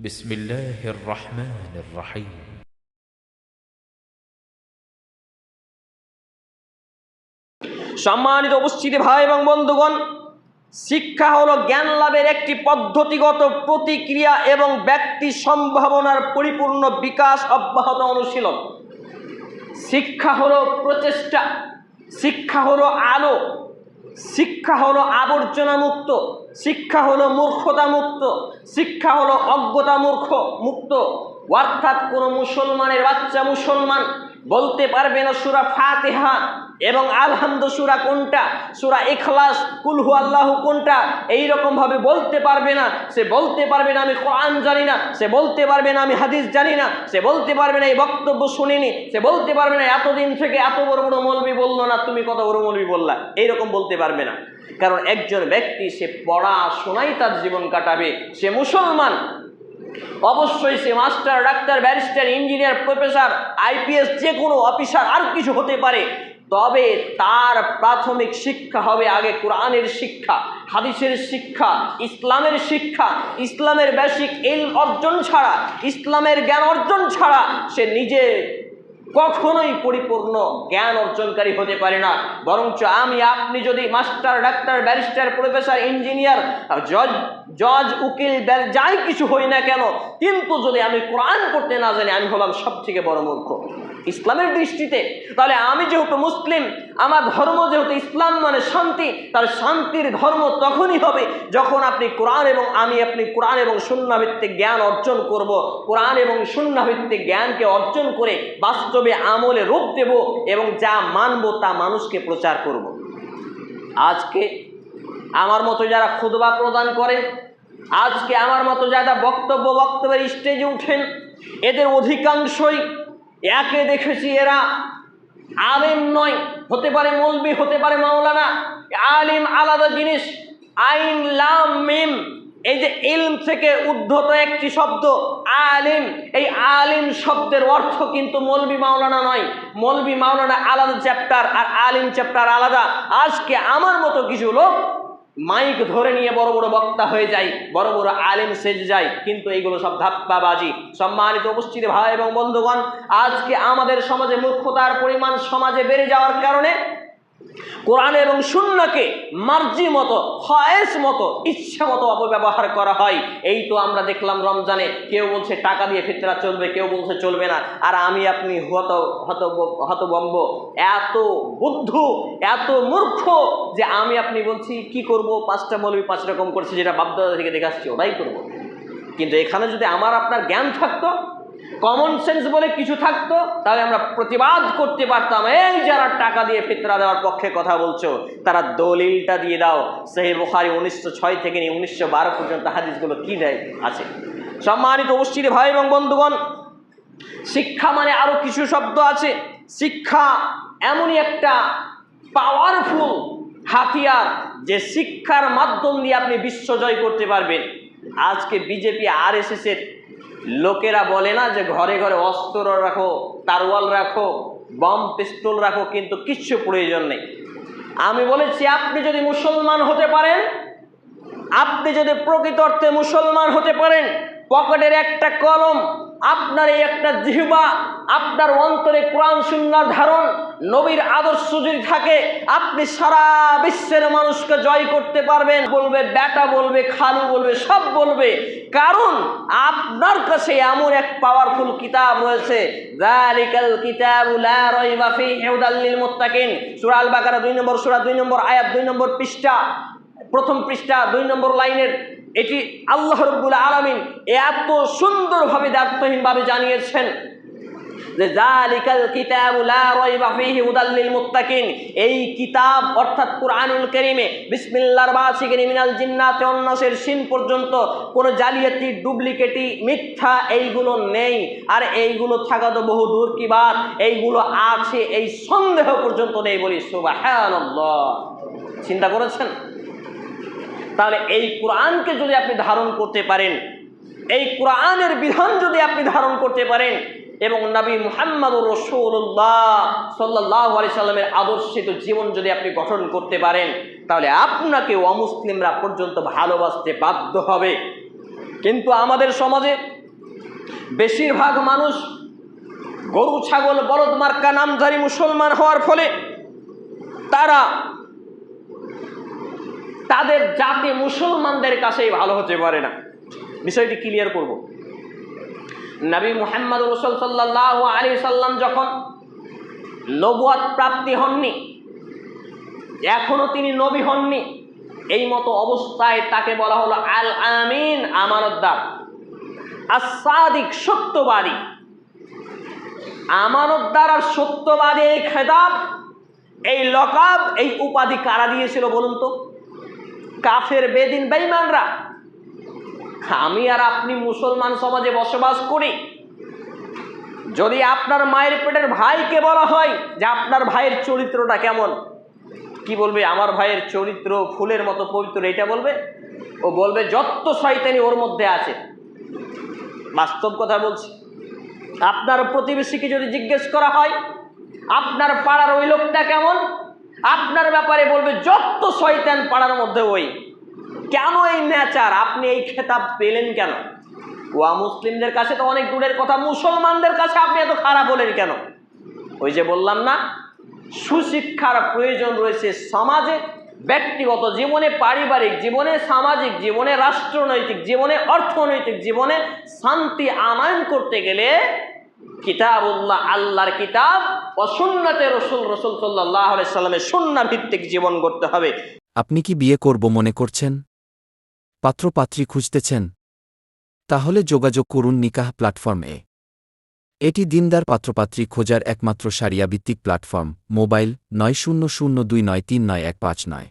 بسم الله الرحمن الرحيم সম্মানিত উপস্থিতি ভাই এবং বন্ধুগণ শিক্ষা হলো জ্ঞান লাভের একটি পদ্ধতিগত প্রতিক্রিয়া এবং ব্যক্তি সম্ভাবনার পরিপূর্ণ বিকাশ অব্যাহত অনুশীলন শিক্ষা হলো প্রচেষ্টা শিক্ষা হলো আলো শিক্ষা হলো আবর্জনা মুক্ত, শিক্ষা হলো মূর্খতা মুক্ত, শিক্ষা হলো অজ্ঞতা মূর্খ মুক্ত। অর্থাৎ কোনো মুসলমানের বাচ্চা মুসলমান বলতে পারবে না সুরা ফাতেহা এবং আলহামদ সুরা কোনটা, সুরা এখলাস কুলহু আল্লাহ কোনটা এই ভাবে বলতে পারবে না। সে বলতে পারবে না আমি কোরআন জানি না, সে বলতে পারবে না আমি হাদিস জানি না, সে বলতে পারবে না এই বক্তব্য শুনিনি, সে বলতে পারবে না এতদিন থেকে এত বড় বড় মৌলবি না তুমি কত বড় বললা, এইরকম বলতে পারবে না। কারণ একজন ব্যক্তি সে পড়াশোনাই তার জীবন কাটাবে, সে মুসলমান। অবশ্যই সে master, doctor, barrister, engineer, professor, IPS, যে কোনো অফিসার, আর কিছু হতে পারে। তবে তার প্রাথমিক শিক্ষা হবে আগে কোরআনের শিক্ষা, হাদিসের শিক্ষা, ইসলামের শিক্ষা। ইসলামের বেসিক এল অর্জন ছাড়া, ইসলামের জ্ঞান অর্জন ছাড়া সে নিজে কখনোই পরিপূর্ণ জ্ঞান অর্জনকারী হতে পারে না। বরঞ্চ আমি, আপনি যদি master, doctor, barrister, professor, engineer, জজ জজ, উকিল যাই কিছু হই না কেন, কিন্তু যদি আমি কোরআন করতে না জানি, আমি হলাম সব থেকে বড় মূর্খ। ইসলামের দৃষ্টিতে, তাহলে আমি যেহেতু মুসলিম, আমার ধর্ম যেহেতু ইসলাম মানে শান্তি, তার শান্তির ধর্ম তখনই হবে যখন আপনি কোরআন এবং আমি আপনি কোরআন এবং শূন্যভিত্তিক জ্ঞান অর্জন করব। কোরআন এবং শূন্যভিত্তিক জ্ঞানকে অর্জন করে বাস্তবে আমলে রূপ দেব এবং যা মানব তা মানুষকে প্রচার করব। আজকে আমার মতো যারা খুদবা প্রদান করে, আজকে আমার মতো যারা বক্তব্য বক্তব্যের স্টেজে উঠেন, এদের অধিকাংশই একে দেখেছি এরা আলেম নয়, হতে পারে মৌলবি, হতে পারে মাওলানা। আলিম আলাদা জিনিস। আইন লাম মিম। এই যে ইলম থেকে উদ্ধত একটি শব্দ, আলিম। এই আলিম শব্দের অর্থ কিন্তু মৌলবি মাওলানা নয়। মৌলবি মাওলানা আলাদা চ্যাপ্টার আর আলিম চ্যাপ্টার আলাদা। আজকে আমার মতো কিছু লোক মাইক ধরে নিয়ে বড় বড় বক্তা হয়ে যায়, বড় বড় আলেম সেজে যায়, কিন্তু এইগুলো সব ধাপ্পাবাজি। সম্মানিত উপস্থিত ভাই এবং বন্ধুগণ, আজকে আমাদের সমাজে মূর্খতার পরিমাণ সমাজে বেড়ে যাওয়ার কারণে কোরআন এবং শূন্যকে মার্জি মতো হয়েস মতো, ইচ্ছা মতো অপব্যবহার করা হয়। এই তো আমরা দেখলাম রমজানে কেউ বলছে টাকা দিয়ে ফিতরা চলবে, কেউ বলছে চলবে না। আর আমি আপনি হত হত, হতবম্ব, এত বুদ্ধ, এত মূর্খ যে আমি আপনি বলছি, কি করব? পাঁচটা মৌলবি পাঁচ রকম করছে যেটা বাপদাদা থেকে দেখে আসছি, ওটাই করব। কিন্তু এখানে যদি আমার, আপনার জ্ঞান থাকতো কমন সেন্স বলে কিছু থাকতো, তাহলে আমরা প্রতিবাদ করতে পারতাম, এই যারা টাকা দিয়ে ফিতরা দেওয়ার পক্ষে কথা বলছো, তারা দলিলটা দিয়ে দাও। সেই বুখারি উনিশশো ছয় থেকে নিয়ে উনিশশো বারো পর্যন্ত হাদিসগুলো কী দেয়? আছে। সম্মানিত উপস্থিতি, ভাই এবং বন্ধুগণ, শিক্ষা মানে আরও কিছু শব্দ আছে। শিক্ষা এমনই একটা পাওয়ারফুল হাতিয়ার যে শিক্ষার মাধ্যম দিয়ে আপনি বিশ্ব জয় করতে পারবেন। আজকে বিজেপি আর এস এর লোকেরা বলে না যে ঘরে ঘরে অস্ত্র রাখো, তারওয়াল রাখো বম পিস্তল রাখো, কিন্তু কিচ্ছু প্রয়োজন নেই। আমি বলেছি, আপনি যদি মুসলমান হতে পারেন, আপনি যদি প্রকৃত অর্থে মুসলমান হতে পারেন, পকেটের একটা কলম আপনার এই একটা জিহবা, আপনার অন্তরে কোরআন সুন্নার ধারণ, নবীর আদর্শ যদি থাকে, আপনি সারা বিশ্বের মানুষকে জয় করতে পারবেন। বলবে, বেটা বলবে, খালু বলবে, সব বলবে। কারণ আপনার কাছে এমন এক পাওয়ারফুল কিতাব রয়েছে। যালিকাল কিতাবু লা রাইবা ফীহি হুদাল লিল মুত্তাকিন। সূরা আল বাকারা 2 নম্বর, সূরা 2 নম্বর আয়াত 2 নম্বর পৃষ্ঠা, প্রথম পৃষ্ঠা, দুই নম্বর লাইনের এটি আল্লাহ রব্বুল আলমিন এত সুন্দরভাবে দার্থহীনভাবে জানিয়েছেন যে জালিকাল কিতাবু লা রাইবা ফীহি হুদাল লিল মুত্তাকিন। এই কিতাব অর্থাৎ কুরআনুল কারীমে বিসমিল্লাহর বাসিকিন মিনাল জিন্নাতি ওয়ান নাসের সিন পর্যন্ত কোনো জালিয়াতি ডুপ্লিকেটি মিথ্যা এইগুলো নেই। আর এইগুলো থাকা তো বহু দূর কি বাত এইগুলো আছে, এই সন্দেহ পর্যন্ত নেই বলি সুবহানাল্লাহ। চিন্তা করেছেন? তাহলে এই কোরআনকে যদি আপনি ধারণ করতে পারেন, এই কোরআনের বিধান যদি আপনি ধারণ করতে পারেন, এবং নবী মুহাম্মদুর রসুল্লাহ সাল্লাহ আলি সাল্লামের আদর্শিত জীবন যদি আপনি গঠন করতে পারেন, তাহলে আপনাকে অমুসলিমরা পর্যন্ত ভালোবাসতে বাধ্য হবে। কিন্তু আমাদের সমাজে বেশিরভাগ মানুষ গরু, ছাগল, বলদ, মার্কা, নামধারী মুসলমান হওয়ার ফলে তারা তাদের জাতি মুসলমানদের কাছেই ভালো হতে পারে না। বিষয়টি ক্লিয়ার করব। নবী মুহাম্মদ রসুল সাল্লাহ আলী সাল্লাম যখন নবুয়াত প্রাপ্তি হননি, এখনও তিনি নবী হননি, এই মতো অবস্থায় তাকে বলা হলো আল আমিন আমানতদার আসাদিক সত্যবাদী। আমানতদার আর সত্যবাদী এই খেতাব এই লকাব, এই উপাধি কারা দিয়েছিল বলুন তো? কাফের, বেদিন বেইমানরা আমি আর আপনি মুসলমান সমাজে বসবাস করি। যদি আপনার মায়ের পেটের ভাইকে বলা হয় যে আপনার ভাইয়ের চরিত্রটা কেমন? কি বলবে? আমার ভাইয়ের চরিত্র ফুলের মতো পবিত্র, এটা বলবে? ও বলবে, যত শয়তানি ওর মধ্যে আছে। বাস্তব কথা বলছি। আপনার প্রতিবেশীকে যদি জিজ্ঞেস করা হয়, আপনার পাড়ার ওই লোকটা কেমন? আপনার ব্যাপারে বলবে, যত শয়তান পাড়ার মধ্যে ওই। কেন এই নেচার আপনি এই খেতাব পেলেন কেন? ওয়া মুসলিমদের কাছে তো অনেক দূরের কথা, মুসলমানদের কাছে আপনি এত খারাপ হলেন কেন? ওই যে বললাম না, সুশিক্ষার প্রয়োজন রয়েছে সমাজে, ব্যক্তিগত জীবনে, পারিবারিক জীবনে, সামাজিক জীবনে, রাষ্ট্রনৈতিক জীবনে, অর্থনৈতিক জীবনে শান্তি আনয়ন করতে গেলে কিতাবুল্লাহ, আল্লাহর কিতাব ও সুন্নতে রসুল রসুল সাল্লাহ সাল্লামের সুন্না ভিত্তিক জীবন করতে হবে। আপনি কি বিয়ে করব মনে করছেন? পাত্রপাত্রী খুঁজতেছেন? তাহলে যোগাযোগ করুন নিকাহ প্ল্যাটফর্মে এটি দিনদার পাত্রপাত্রী খোঁজার একমাত্র সারিয়া ভিত্তিক প্ল্যাটফর্ম, মোবাইল নয় শূন্য শূন্য দুই নয় তিন নয় এক পাঁচ নয়।